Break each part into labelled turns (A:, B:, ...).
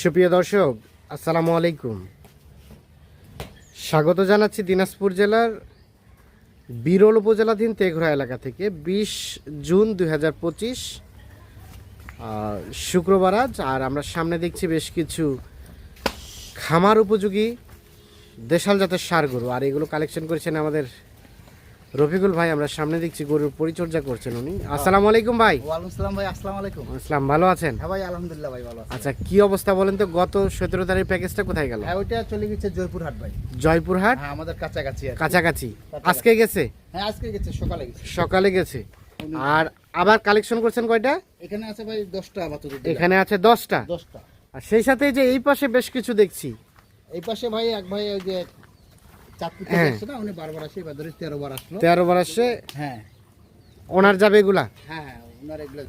A: সুপ্রিয় দর্শক, আসসালামু আলাইকুম। স্বাগত জানাচ্ছি দিনাজপুর জেলার বিরল উপজেলাধীন তেঘরা এলাকা থেকে বিশ জুন দুই হাজার পঁচিশ শুক্রবার আজ। আর আমরা সামনে দেখছি বেশ কিছু খামার উপযোগী দেশাল জাতের সার গরু, আর এগুলো কালেকশন করেছেন আমাদের রফিকুল ভাই আমরা সামনে দেখছি গরুর পরিচর্যা করছেন উনি। আসসালামু আলাইকুম ভাই।
B: ওয়ালাইকুম সালাম ভাই আসসালামু আলাইকুম।
A: আসসালাম ভালো আছেন?
B: হ্যাঁ ভাই আলহামদুলিল্লাহ ভাই ভালো আছি।
A: আচ্ছা কি অবস্থা বলেন তো? গত সতেরো তারিখ প্যাকেজটা কোথায় গেল?
B: হ্যাঁ ওইটা চলে গেছে জয়পুরহাট ভাই।
A: জয়পুরহাট?
B: হ্যাঁ আমাদের কাছাকাছি।
A: কাছাকাছি। আজকে গেছে?
B: হ্যাঁ আজকে গেছে সকালে গেছে।
A: সকালে গেছে। আর আবার কালেকশন করছেন কয়টা?
B: এখানে আছে ভাই দশটা আপাতত দিলাম।
A: এখানে আছে দশটা?
B: দশটা।
A: আর সেই সাথে যে এই পাশে বেশ কিছু দেখছি।
B: এই পাশে ভাই এক ভাই ওই যে তেরো বার
A: তেরো আসছে
B: হ্যাঁ।
A: ওনার যাবে এগুলা?
B: হ্যাঁ হ্যাঁ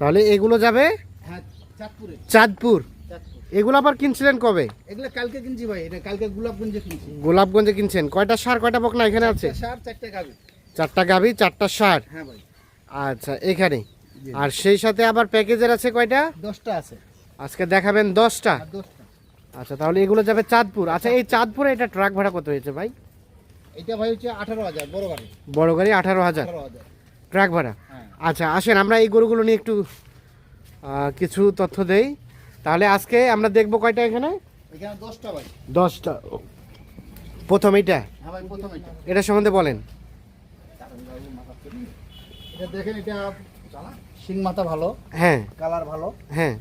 A: তাহলে এগুলো যাবে?
B: হ্যাঁ চাঁদপুর।
A: এগুলো আবার কিনছিলেন কবে?
B: এগুলো কালকে কিনছি ভাই এটা কালকে গোলাপগঞ্জে কিনছি।
A: গোলাপগঞ্জে কিনছেন। কয়টা সার কয়টা বকনা এখানে আছে?
B: সার চারটে গাবি
A: চারটা গাভি চারটা সার?
B: হ্যাঁ ভাই।
A: আচ্ছা এখানে। আর সেই সাথে আবার প্যাকেজের আছে কয়টা?
B: দশটা আছে।
A: আজকে দেখাবেন দশটা। আচ্ছা তাহলে এগুলো যাবে চাঁদপুর। আচ্ছা এই চাঁদপুরে এটা ট্রাক ভাড়া কত হয়েছে ভাই?
B: এটা ভাই হচ্ছে আঠারো হাজার বড় গাড়ি।
A: বড় গাড়ি আঠারো হাজার। ট্রাক ভাড়া?
B: হ্যাঁ।
A: আচ্ছা আসেন আমরা এই গরুগুলো নিয়ে একটু কিছু তথ্য দেই। তাহলে আজকে আমরা দেখব কয়টা এখানে?
B: এখানে দশটা ভাই।
A: দশটা। প্রথম এইটা?
B: হ্যাঁ ভাই প্রথম এটা
A: এটা সম্বন্ধে বলেন।
B: এটা দেখেন এটা শিং মাথা ভালো
A: হ্যাঁ।
B: কালার ভালো।
A: হ্যাঁ।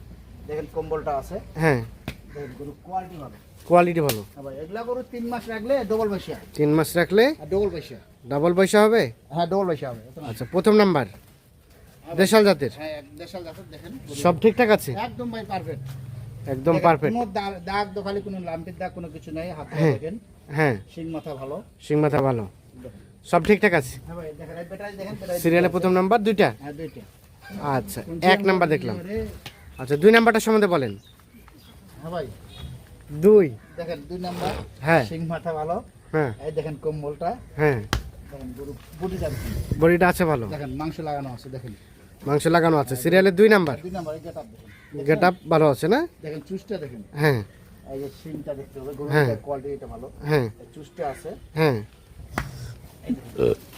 B: দেখেন কম্বলটা আছে।
A: হ্যাঁ।
B: দেখেন গরু কোয়ালিটি ভালো।
A: কোয়ালিটি ভালো।
B: এগুলা গরু তিন মাস রাখলে ডবল পয়সা।
A: তিন মাস রাখলে
B: ডবল পয়সা।
A: ডাবল পয়সা হবে?
B: হ্যাঁ ডবল পয়সা হবে।
A: আচ্ছা প্রথম নাম্বার। দেশাল জাতের?
B: হ্যাঁ দেশাল জাতের দেখেন।
A: সব ঠিকঠাক আছে?
B: একদম ভাই পারফেক্ট
A: একদম পারফেক্ট
B: কোনো দাগ- দোকালি কোনো লাম্পির দাগ কোনো কিছু নেই হাত
A: হ্যাঁ।
B: দেখেন।
A: হ্যাঁ।
B: শিং মাথা ভালো।
A: সিং মাথা ভালো। সব ঠিকঠাক আছে?
B: হ্যাঁ ভাই দেখেন ব্যাটারি দেখেন
A: সিরিয়ালে প্রথম নাম্বার দুইটা?
B: হ্যাঁ দুইটা।
A: আচ্ছা এক নাম্বার দেখলাম। আচ্ছা দুই নাম্বারটা সম্বন্ধে বলেন।
B: হ্যাঁ ভাই
A: দুই।
B: দেখেন দুই নাম্বার
A: হ্যাঁ।
B: শিং মাথা ভালো।
A: হ্যাঁ।
B: এই দেখেন কম্বলটা।
A: হ্যাঁ।
B: দেখেন গরু যাবে
A: বডিটা আছে ভালো।
B: দেখেন মাংস লাগানো আছে দেখেন।
A: মাংস লাগানো আছে। সিরিয়ালের দুই নাম্বার।
B: দুই number get up
A: get up ভালো আছে না?
B: দেখেন দেখেন।
A: হ্যাঁ।
B: এই যে দেখতে হবে
A: হ্যাঁ।
B: গরুর কোয়ালিটিটা ভালো।
A: হ্যাঁ।
B: আছে।
A: হ্যাঁ।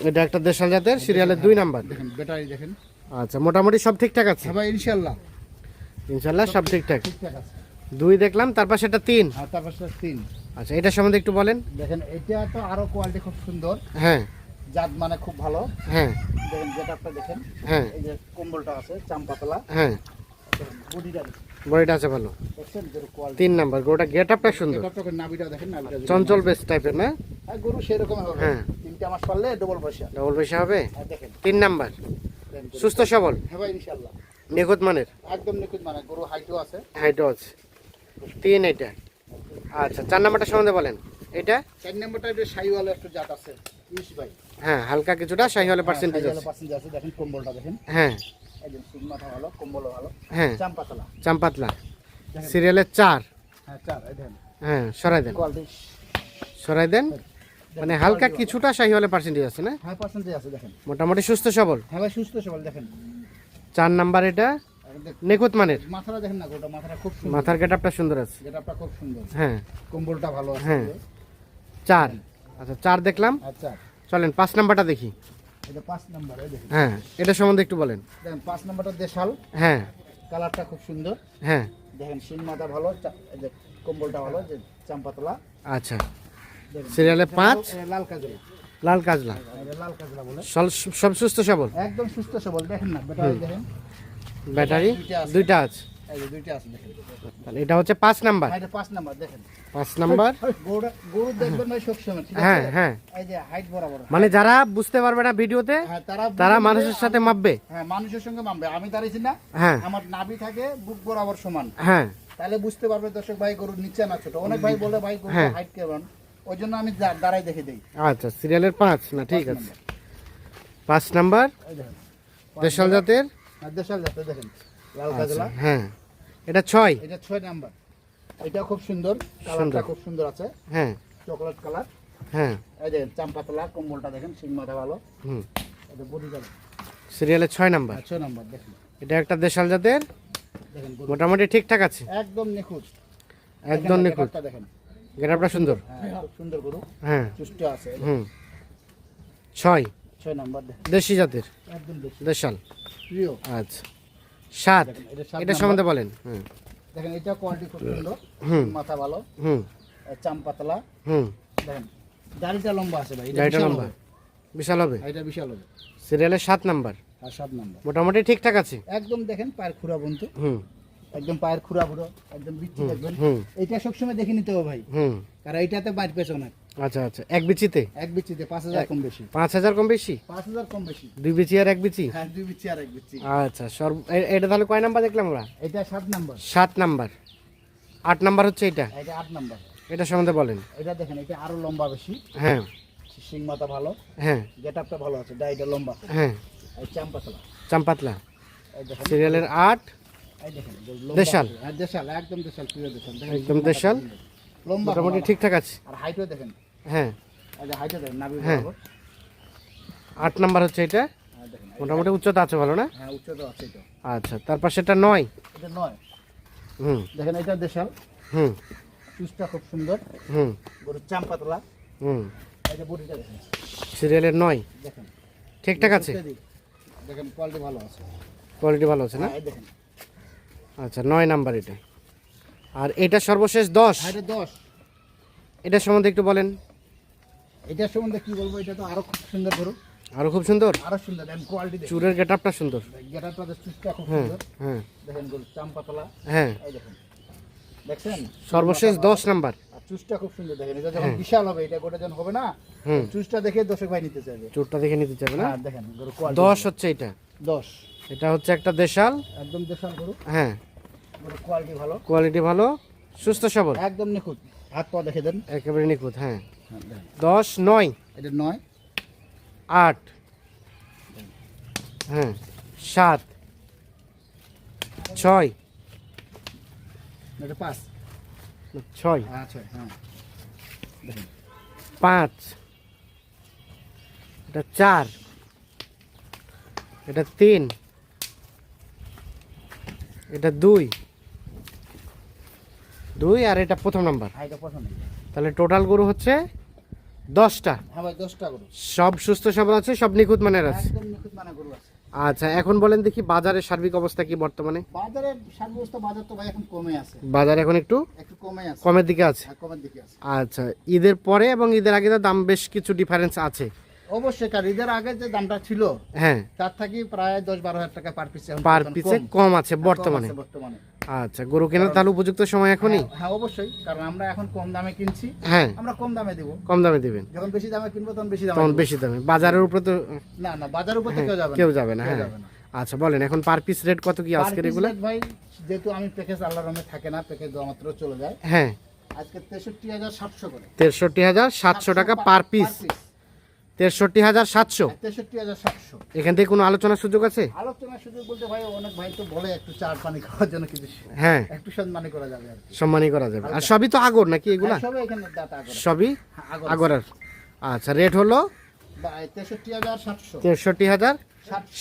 A: এটা একটা দেশাল জাতের সিরিয়ালের দুই নাম্বার।
B: দেখেন ব্যাটারি দেখেন।
A: আচ্ছা মোটামুটি সব ঠিকঠাক আছে?
B: হ্যাঁ ইনশাল্লাহ
A: ইনশাল্লাহ সব ঠিকঠাক।
B: ঠিকঠাক আছে।
A: দুই দেখলাম তারপর সেটা তিন।
B: আর তারপর সেটা তিন।
A: আচ্ছা এটা সম্বন্ধে একটু বলেন।
B: দেখেন এটা তো আরও কোয়ালিটি খুব সুন্দর।
A: হ্যাঁ।
B: জাত মানে খুব ভালো।
A: হ্যাঁ।
B: দেখেন আপটা দেখেন
A: হ্যাঁ।
B: এই যে কম্বলটা আছে চাম্পাতলা
A: হ্যাঁ।
B: বডিটা
A: বডিটা আছে ভালো। তিন নাম্বার গরুটা গেট আপটা সুন্দর। চঞ্চল বেশ টাইপের না?
B: হ্যাঁ গরু সেরকম হবে।
A: হ্যাঁ।
B: তিনটা মাস পারলে ডবল পয়সা
A: ডবল পয়সা হবে?
B: হ্যাঁ দেখেন।
A: তিন নাম্বার। সুস্থ সবল?
B: হ্যাঁ ভাই ইনশাল্লাহ
A: নিখুঁত মানের?
B: একদম নিখুঁত মানে গরু হাইটও আছে।
A: হাইটও আছে। তিন এটা। আচ্ছা চার নাম্বারটা সম্বন্ধে বলেন। এটা?
B: চার নম্বরটা একটু সাইওয়ালা একটু জাত আছে ইউস ভাই।
A: হ্যাঁ হালকা কিছুটা শাহিওয়ালে পার্সেন্টেজ আছে।
B: পার্সেন্টেজ আছে দেখেন কম্বলটা দেখেন।
A: হ্যাঁ।
B: একদম সিগমাটা ভালো কম্বলও ভালো।
A: হ্যাঁ।
B: চাম্পাতলা
A: চাম্পাতলা সিরিয়ালের চার।
B: হ্যাঁ চার দেখেন।
A: হ্যাঁ সরাই দেন। সরাই দেন। মানে হালকা কিছুটা শাহিওয়ালে পার্সেন্টেজ আছে না?
B: হাই পার্সেন্টেজ আছে দেখেন।
A: মোটামুটি সুস্থ সবল।
B: হ্যাঁ ভাই সুস্থ সবল দেখেন।
A: চার নাম্বার এটা। নিখুঁত মানের?
B: মাথাটা দেখেন না গোটা মাথাটা খুব সুন্দর।
A: মাথার গেট আপটা সুন্দর আছে।
B: গেটআপটা খুব সুন্দর।
A: হ্যাঁ।
B: কম্বলটা ভালো আছে।
A: হ্যাঁ। চার। আচ্ছা চার দেখলাম।
B: আচ্ছা
A: চলেন পাঁচ নাম্বারটা দেখি।
B: এটা পাঁচ নাম্বার
A: হ্যাঁ এটা সম্বন্ধে একটু বলেন।
B: দেখেন পাঁচ নাম্বারটা দেশাল।
A: হ্যাঁ।
B: কালারটা খুব সুন্দর।
A: হ্যাঁ।
B: দেখেন শিং মাথা ভালো কম্বলটা ভালো যে চাম্পাতলা।
A: আচ্ছা। সিরিয়ালে পাঁচ।
B: লাল কাজলা।
A: লাল কাজলা।
B: লাল কাজলা বলে।
A: সব সুস্থ সবল?
B: একদম সুস্থ সবল দেখেন না ব্যাটারি দেখেন।
A: ব্যাটারি?
B: দুইটা আছে। এই যে দুইটা আছে দেখেন।
A: তাহলে এটা হচ্ছে পাঁচ নাম্বার।
B: হ্যাঁ, এটা পাঁচ নাম্বার দেখেন।
A: পাঁচ নাম্বার।
B: গরু গরু দেখবেন ভাই সবসময় ঠিক
A: হ্যাঁ
B: আছে?
A: হ্যাঁ
B: এই যে হাইট বরাবর।
A: মানে যারা বুঝতে পারবে না ভিডিওতে
B: হ্যাঁ তারা
A: মানুষের সাথে মাপবে।
B: হ্যাঁ মানুষের সঙ্গে মানবে আমি দাঁড়িয়েছি না
A: হ্যাঁ।
B: আমার নাভি থাকে বুক বরাবর সমান।
A: হ্যাঁ।
B: তাহলে বুঝতে পারবে দর্শক ভাই গরুর নিচে না ছোট। অনেক ভাই বলে ভাই গরু
A: হ্যাঁ।
B: হাইট কেমন? ওই জন্য আমি দাঁড়াই দেখে দিই।
A: আচ্ছা সিরিয়ালের পাঁচ না ঠিক আছে। পাঁচ নাম্বার। দেশাল জাতের
B: দেশাল যাতে দেখেন লাল
A: আচ্ছা
B: কাজলা।
A: হ্যাঁ। এটা ছয়?
B: এটা ছয় নাম্বার। এটা খুব সুন্দর কালারটা খুব সুন্দর আছে।
A: হ্যাঁ।
B: Chocolate colour.
A: হ্যাঁ।
B: এই দেখেন চাম্পাতলা কম্বলটা দেখেন সিং মাথা ভালো।
A: হুম।
B: এটা বডি কালার
A: সিরিয়ালের ছয় নাম্বার?
B: ছয় নাম্বার দেখেন।
A: এটা একটা দেশাল জাতের?
B: দেখেন
A: মোটামুটি ঠিকঠাক আছে?
B: একদম নিখুঁত।
A: একদম নিখুঁত।
B: দেখেন।
A: গেটআপটা সুন্দর?
B: হ্যাঁ সুন্দর গরু।
A: হ্যাঁ।
B: সুস্থ আছে।
A: হুম। ছয়?
B: ছয় নাম্বার
A: দেশি জাতের?
B: একদম
A: দেশাল।
B: প্রিয়
A: আচ্ছা। সাত
B: এটা
A: এটা। সম্বন্ধে বলেন। হুম।
B: দেখেন এটা কোয়ালিটি খুব সুন্দর। মাথা ভালো।
A: হুম।
B: চাম পাতলা।
A: হুম।
B: দেখেন দাড়িটা লম্বা আছে ভাই এটা
A: লম্বা। বিশাল হবে?
B: এটা বিশাল হবে।
A: সিরিয়ালের সাত নাম্বার।
B: আর সাত নাম্বার।
A: মোটামুটি ঠিকঠাক আছে?
B: একদম দেখেন পায়ের খুরা বন্ধু।
A: হুম।
B: একদম পায়ের খুরা বুড়ো একদম বিচ্ছি দেখবেন। এইটা সবসময় দেখে নিতে হবে ভাই।
A: হুম।
B: কারণ এইটাতে বাইর পেছ না
A: আচ্ছা আচ্ছা। এক বিচিতে?
B: এক বিচিতে পাঁচ হাজার কম বেশি।
A: পাঁচ হাজার কম বেশি?
B: পাঁচ হাজার কম বেশি।
A: দুই বিচি আর এক বিচি?
B: হ্যাঁ দুই বিচি আর এক বিচি।
A: আচ্ছা সর্ব এটা তাহলে কয় নাম্বার দেখলাম আমরা?
B: এটা সাত নাম্বার।
A: সাত নাম্বার। আট নাম্বার হচ্ছে এটা?
B: এটা আট নাম্বার।
A: এটা সম্বন্ধে বলেন।
B: এটা দেখেন এটা আরও লম্বা বেশি।
A: হ্যাঁ।
B: সিং মাথা ভালো।
A: হ্যাঁ।
B: গেট আপটা ভালো আছে ডাইটা লম্বা।
A: হ্যাঁ।
B: এই চাম্পাতলা
A: চাম্পাতলা
B: এই দেখেন।
A: সিরিয়ালের আট। দেশাল।
B: হ্যাঁ দেশাল একদম দেশাল প্রিয় দেশাল।
A: একদম দেশাল।
B: লম্বা
A: মোটামুটি ঠিকঠাক আছে।
B: আর হাইটও দেখেন।
A: হ্যাঁ।
B: দেখেন নাভি
A: হ্যাঁ।
B: বরাবর।
A: আট নাম্বার হচ্ছে এটা?
B: হ্যাঁ এই-
A: মোটামুটি উচ্চতা আছে ভালো না?
B: হ্যাঁ উচ্চতা আছে এটা।
A: আচ্ছা তারপর সেটা নয়?
B: এটা নয়।
A: হুম।
B: দেখেন এটা দেশাল।
A: হুম।
B: চুজটা খুব সুন্দর।
A: হুম।
B: গরুর
A: হুম।
B: এই যে বডিটা দেখেন।
A: সিরিয়ালের নয়?
B: দেখেন।
A: ঠিকঠাক আছে?
B: দেখেন কোয়ালিটি ভালো আছে।
A: কোয়ালিটি ভালো আছে না?
B: দেখেন।
A: আচ্ছা নয় নাম্বার এটা। আর এটা সর্বশেষ দশ?
B: এটা দশ।
A: এটা সম্বন্ধে একটু বলেন।
B: এটার সম্বন্ধে কি বলব এটা তো আরও খুব সুন্দর গরু
A: আরও খুব সুন্দর?
B: আরও সুন্দর দেখেন। কোয়ালিটি
A: চুরের গেট আপটা সুন্দর
B: গেটারটা চুজটা খুব
A: হ্যাঁ
B: সুন্দর।
A: হ্যাঁ।
B: দেখেন গরু চাম্পাতলা।
A: হ্যাঁ।
B: এই দেখেন। দেখছেন?
A: সর্বশেষ দশ নাম্বার।
B: আর চুজটা খুব সুন্দর দেখেন এটা যখন বিশাল হবে এটা গোটা যখন হবে না চুজটা দেখে দর্শক ভাই নিতে চাইবে।
A: চুরটা দেখে নিতে চাবে না?
B: হ্যাঁ দেখেন
A: দশ হচ্ছে এটা।
B: দশ।
A: এটা হচ্ছে একটা দেশাল।
B: একদম দেশাল গরু।
A: হ্যাঁ।
B: কোয়ালিটি ভালো।
A: কোয়ালিটি ভালো সুস্থ সবল।
B: একদম নিখুঁত। হাত পা দেখে দেন।
A: একেবারে নিখুঁত হ্যাঁ
B: হ্যাঁ।
A: দশ নয়।
B: এটা নয়?
A: আট। হ্যাঁ সাত। ছয়।
B: এটা পাঁচ।
A: ছয়।
B: আচ্ছা হ্যাঁ।
A: পাঁচ। এটা চার। এটা তিন। এটা দুই। দুই আর এটা প্রথম নাম্বার।
B: হ্যাঁ এটা পছন্দ
A: তাহলে টোটাল গরু হচ্ছে দশটা।
B: হ্যাঁ ভাই দশটা গরু।
A: সব সুস্থ সবল আছে সব নিখুঁত মানের আছে?
B: একদম নিখুঁত মানে গরু আছে।
A: আচ্ছা এখন বলেন দেখি বাজারের সার্বিক অবস্থা কি বর্তমানে?
B: বাজারের বাজার তো ভাই এখন কমে আছে।
A: বাজার এখন একটু
B: একটু কমে আছে।
A: কমের দিকে আছে?
B: হ্যাঁ, কমের দিকে আছে।
A: আচ্ছা ঈদের পরে এবং ঈদের আগে তো দাম বেশ কিছু ডিফারেন্স আছে।
B: অবশ্যই কারণ ঈদের আগে যে দামটা ছিল
A: হ্যাঁ।
B: তার থেকে প্রায় দশ বারো হাজার টাকা পার পিস
A: পার পিসে কম। আছে বর্তমানে।
B: বর্তমানে।
A: আচ্ছা গরু কেনার তাহলে উপযুক্ত সময় এখনই?
B: হ্যাঁ, হ্যাঁ অবশ্যই কারণ আমরা এখন কম দামে কিনছি।
A: হ্যাঁ।
B: আমরা কম দামে দেবো।
A: কম দামে দিবেন?
B: যখন বেশি দামে কিনবো তখন বেশি দামে
A: তখন বেশি দামে। বাজারের উপরে তো
B: না না বাজারের উপর
A: হ্যাঁ,
B: কেউ যাবে না।
A: কেউ যাবে না হ্যাঁ। আচ্ছা বলেন এখন পার পিস রেট কত কি আজকের এগুলো?
B: ভাই যেহেতু আমি প্যাকেজ আল্লাহ রমে থাকে না প্যাকেজ দেওয়া মাত্র চলে যায়।
A: হ্যাঁ।
B: আজকে তেষট্টি হাজার সাতশো করে।
A: তেষট্টি হাজার সাতশো টাকা পার পিস তেষট্টি হাজার সাতশো।
B: তেষট্টি হাজার সাতশো।
A: এখান থেকে কোনো আলোচনার সুযোগ আছে?
B: আলোচনার সুযোগ বলতে ভাই অনেক ভাই তো বলে একটু চার পানি খাওয়ার জন্য কিছু।
A: হ্যাঁ।
B: একটু সম্মানী করা যাবে
A: সম্মানই করা যাবে। আর সবই তো আগর নাকি এগুলা?
B: হ্যাঁ, এখানে
A: সবই
B: হ্যাঁ, আগর
A: আচ্ছা রেট হলো?
B: তেষট্টি হাজার সাতশো।
A: তেষট্টি হাজার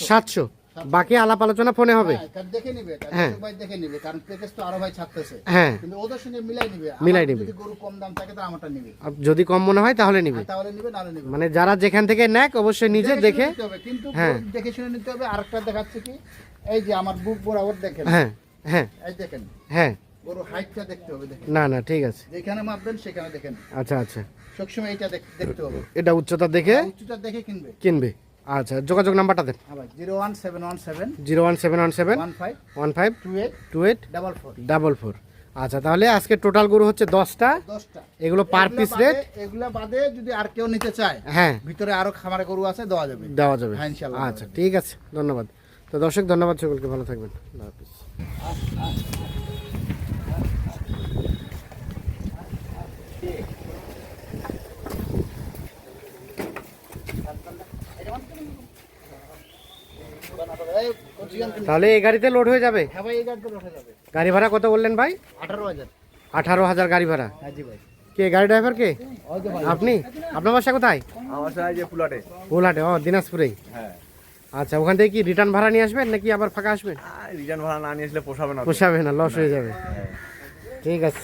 B: সাতশো।
A: বাকি আলাপ আলোচনা ফোনে হবে।
B: হ্যাঁ, দেখে নিবে
A: হ্যাঁ।
B: দর্শক ভাই দেখে নিবে কারণ প্যাকেজ তো আরও ভাই ছাড়তেছে।
A: হ্যাঁ।
B: কিন্তু ওদের সঙ্গে মিলাই নিবে।
A: মিলাই নিবে।
B: যদি গরু কম দাম থাকে তো আমারটা নিবে।
A: যদি কম মনে হয় তাহলে নিবে।
B: তাহলে নিবে নিবে।
A: মানে যারা যেখান থেকে নেক অবশ্যই নিজে দেখে
B: কিন্তু
A: হ্যাঁ।
B: দেখে শুনে নিতে হবে। আরেকটা দেখাচ্ছে কি এই যে আমার বুক বরাবর দেখেন।
A: হ্যাঁ হ্যাঁ।
B: এই দেখেন।
A: হ্যাঁ।
B: গরু হাইটটা দেখতে হবে দেখেন।
A: না না ঠিক আছে।
B: যেখানে মাপবেন সেখানে দেখেন।
A: আচ্ছা আচ্ছা।
B: সবসময় এটা দেখ- দেখতে হবে।
A: এটা উচ্চতা দেখে
B: উচ্চতা দেখে কিনবে।
A: কিনবে। আচ্ছা যোগাযোগ নাম্বারটা দেন।
B: হ্যাঁ zero one seven one seven
A: zero one seven one seven
B: one five
A: one five
B: two eight
A: two eight
B: double four.
A: Double four. আচ্ছা তাহলে আজকে টোটাল গরু হচ্ছে দশটা।
B: দশটা।
A: এগুলো পার পিস রেট
B: এগুলা বাদে যদি আর কেউ নিতে চায়
A: হ্যাঁ।
B: ভিতরে আরও খামারে গরু আছে দেওয়া যাবে।
A: দেওয়া যাবে।
B: হ্যাঁ, ইনশাল্লাহ
A: আচ্ছা ঠিক আছে ধন্যবাদ। তো দর্শক ধন্যবাদ সকলকে ভালো থাকবেন। আল্লাহ হাফিজ। তাহলে এই গাড়িতে লোড হয়ে যাবে? গাড়ি ভাড়া কত বললেন ভাই?
B: আঠারো হাজার।
A: গাড়ি ভাড়া। কে গাড়ি ড্রাইভার কে? আপনি? আপনার বাসা কোথায়? দিনাজপুরে ও দিনাজপুরেই।
C: হ্যাঁ।
A: আচ্ছা ওখান থেকে কি রিটার্ন ভাড়া নিয়ে আসবেন নাকি আবার ফাঁকা আসবেন
C: রিটার্ন ভাড়া না নিয়ে আসলে পোষাবে না
A: পোষাবে না লস হয়ে যাবে। হ্যাঁ। ঠিক আছে।